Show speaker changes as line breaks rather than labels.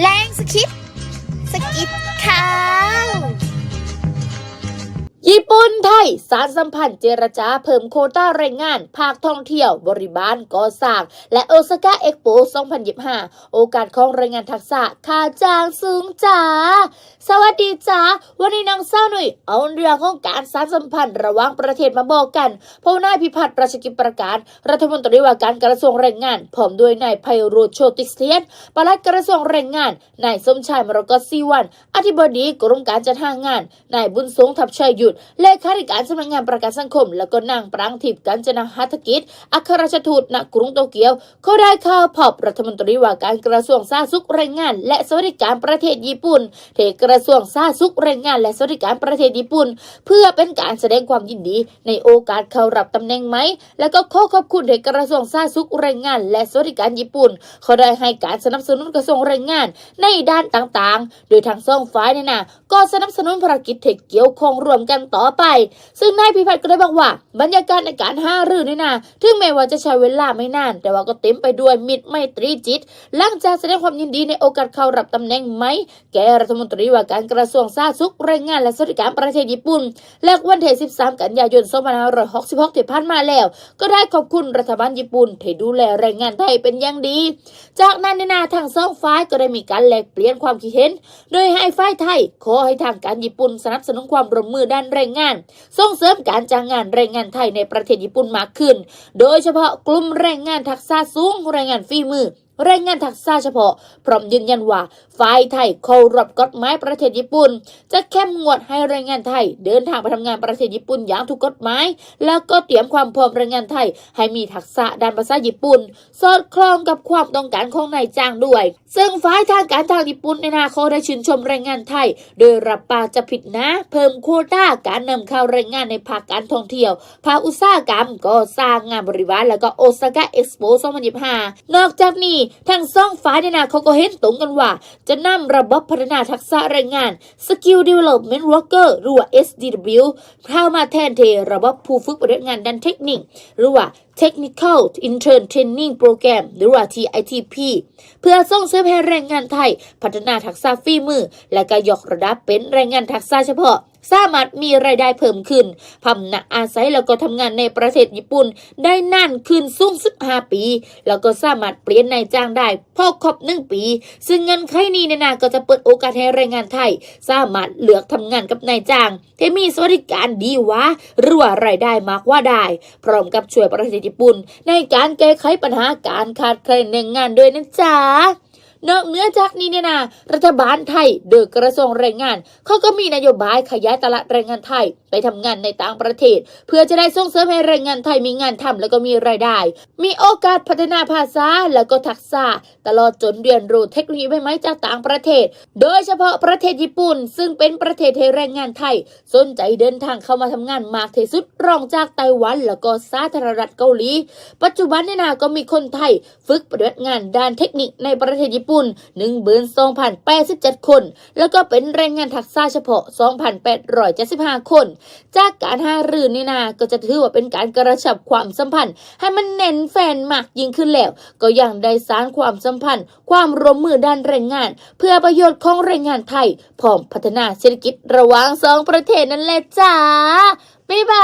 แรงสกิปสกิปค่ะ
ญี่ปุ่นไทย สารสัมพันธ์เจรจาเพิ่มโคต้าแรงงาน ภาคท่องเที่ยว บริบาลก่อสร้าง และโอซาก้าเอ็กโป 2025 โอกาสของแรงงานทักษะค่าจ้างสูงจ้า สวัสดีจ้า วันนี้น้องเศร้าหนุ่ยเอาเรื่องของการสารสัมพันธ์ระหว่างประเทศมาบอกกันพราะนายพิพัฒน์ราชกิจประการ รัฐมนตรีว่าการกระทรวงแรงงาน พร้อมด้วยนายไพโรจน์โชติเทียนปลัดกระทรวงแรงงาน นายสมชายมรกตซีวัน อธิบดีกรมการจัดหางาน นายบุญสงทับชัยหยุดเลขาธิการสำนักงานประกันสังคม แล้วก็นางปรางทิพย์กัญจนาหัตถกิจ อัครราชทูตณกรุงโตเกียว เขาได้ข่าวพอบรัฐมนตรีว่าการกระทรวงสาธารณสุขแรงงาน และสวัสดิการประเทศญี่ปุ่นเทกระทรวงสาธารณสุขแรงงาน และสวัสดิการประเทศญี่ปุ่น เพื่อเป็นการแสดงความยินดีในโอกาสเข้ารับตำแหน่งไหม แล้วก็ขอขอบคุณเทกระทรวงสาธารณสุขแรงงาน และสวัสดิการญี่ปุ่น เขาได้ให้การสนับสนุนกระทรวงแรงงาน ในด้านต่างๆ โดยทางสองฝ่ายเนี่ยนะก็สนับสนุนภารกิจเทคเกี่ยวข้องร่วมกันต่อไป ซึ่งนายพิพัฒน์ก็ได้บอกว่า บรรยากาศในการห้ารือนี่นะถึงแม้ว่าจะใช้เวลาไม่นาน แต่ว่าก็เต็มไปด้วยมิตรไมตรีจิต หลังจากแสดงความยินดีในโอกาสเข้ารับตำแหน่งไหม แกรัฐมนตรีว่าการกระทรวงสาธารณสุขแรงงานและสวัสดิการประเทศญี่ปุ่น และวันที่13 กันยายน 2566ที่ผ่านมาแล้ว ก็ได้ขอบคุณรัฐบาลญี่ปุ่นที่ดูแลแรงงานไทยเป็นอย่างดี จากนั้นในนาทางสองฝ่ายก็ได้มีการแลกเปลี่ยนความคิดเห็น โดยให้ฝ่ายไทย ขอให้ทางการญี่ปุ่นสนับสนุนความร่วมมือด้านแรงงาน ส่งเสริมการจ้างงานแรงงานไทยในประเทศญี่ปุ่นมากขึ้น โดยเฉพาะกลุ่มแรงงานทักษะสูงแรงงานฝีมือ แรงงานทักษะเฉพาะ พร้อมยืนยันว่าฝ่ายไทยเคารพกฎหมายประเทศญี่ปุ่น จะเข้มงวดให้แรงงานไทย เดินทางไปทำงานประเทศญี่ปุ่นอย่างถูกกฎหมาย แล้วก็เตรียมความพร้อมแรงงานไทย ให้มีทักษะด้านภาษาญี่ปุ่น สอดคล้องกับความต้องการของนายจ้างด้วย ซึ่งฝ่ายทางการทางญี่ปุ่นในนาเขาได้ชื่นชมแรงงานไทย โดยรับปากจะผิดนะ เพิ่มโคต้าการนำเข้าแรงงานในภาคการท่องเที่ยว ภาคอุตสาหกรรมก็สร้างงานบริวารแล้วก็โอซาก้าเอ็กซ์โป2025นอกจากนี้ทั้งสองฝ่ายในนาเขาก็เห็นตรงกันว่า จะนำระบบพัฒนาทักษะแรงงาน Skill Development Worker หรือว่า SDW เข้ามาแทนที่ระบบผู้ฝึกปฏิบัติงานด้านเทคนิค หรือว่า Technical Intern Training Program หรือว่า TITP เพื่อส่งเสริมให้แรงงานไทย พัฒนาทักษะฝีมือ และก็ยกระดับเป็นแรงงานทักษะเฉพาะ สามารถมีรายได้เพิ่มขึ้นพำนักอาศัยแล้วก็ทำงานในประเทศญี่ปุ่น ได้นานขึ้นสูงสุด5ปี แล้วก็สามารถเปลี่ยนนายจ้างได้พอครบหนึ่งปี ซึ่งเงินไขนี้ในนาก็จะเปิดโอกาสให้แรงงานไทย สามารถเลือกทำงานกับนายจ้างที่มีสวัสดิการดีวะหรือว่ารายได้มากกว่าได้ พร้อมกับช่วยประเทศญี่ปุ่น ในการแก้ไขปัญหาการขาดแคลนแรงงานด้วยนะจ๊ะ นอกเหนือจากนี้เนี่ยนะรัฐบาลไทยโดยกระทรวงแรงงานเขาก็มีนโยบายขยายตลาดแรงงานไทยไปทำงานในต่างประเทศ เพื่อจะได้ส่งเสริมให้แรงงานไทยมีงานทำแล้วก็มีรายได้ มีโอกาสพัฒนาภาษาแล้วก็ทักษะตลอดจนเรียนรู้เทคโนโลยีใหม่ๆจากต่างประเทศ โดยเฉพาะประเทศญี่ปุ่น ซึ่งเป็นประเทศที่แรงงานไทย สนใจเดินทางเข้ามาทำงานมากที่สุดรองจากไต้หวัน แล้วก็สาธารณรัฐเกาหลี ปัจจุบันเนี่ยนะก็มีคนไทย ฝึกปฏิบัติงานด้านเทคนิคในประเทศญี่ปุ่นุ่น 1 2 0 8 7 คน แล้วก็เป็นแรงงานทักษะเฉพาะ 2,875 คน จากการหารือนี่นาก็จะถือว่าเป็นการกระชับความสัมพันธ์ ให้มันแน่นแฟนมากยิ่งขึ้นแล้ว ก็ยังได้สร้างความสัมพันธ์ ความร่วมมือด้านแรงงาน เพื่อประโยชน์ของแรงงานไทยพร้อมพัฒนาเศรษฐกิจระหว่างสองประเทศนั่นแหละจ้าบ๊ายบาย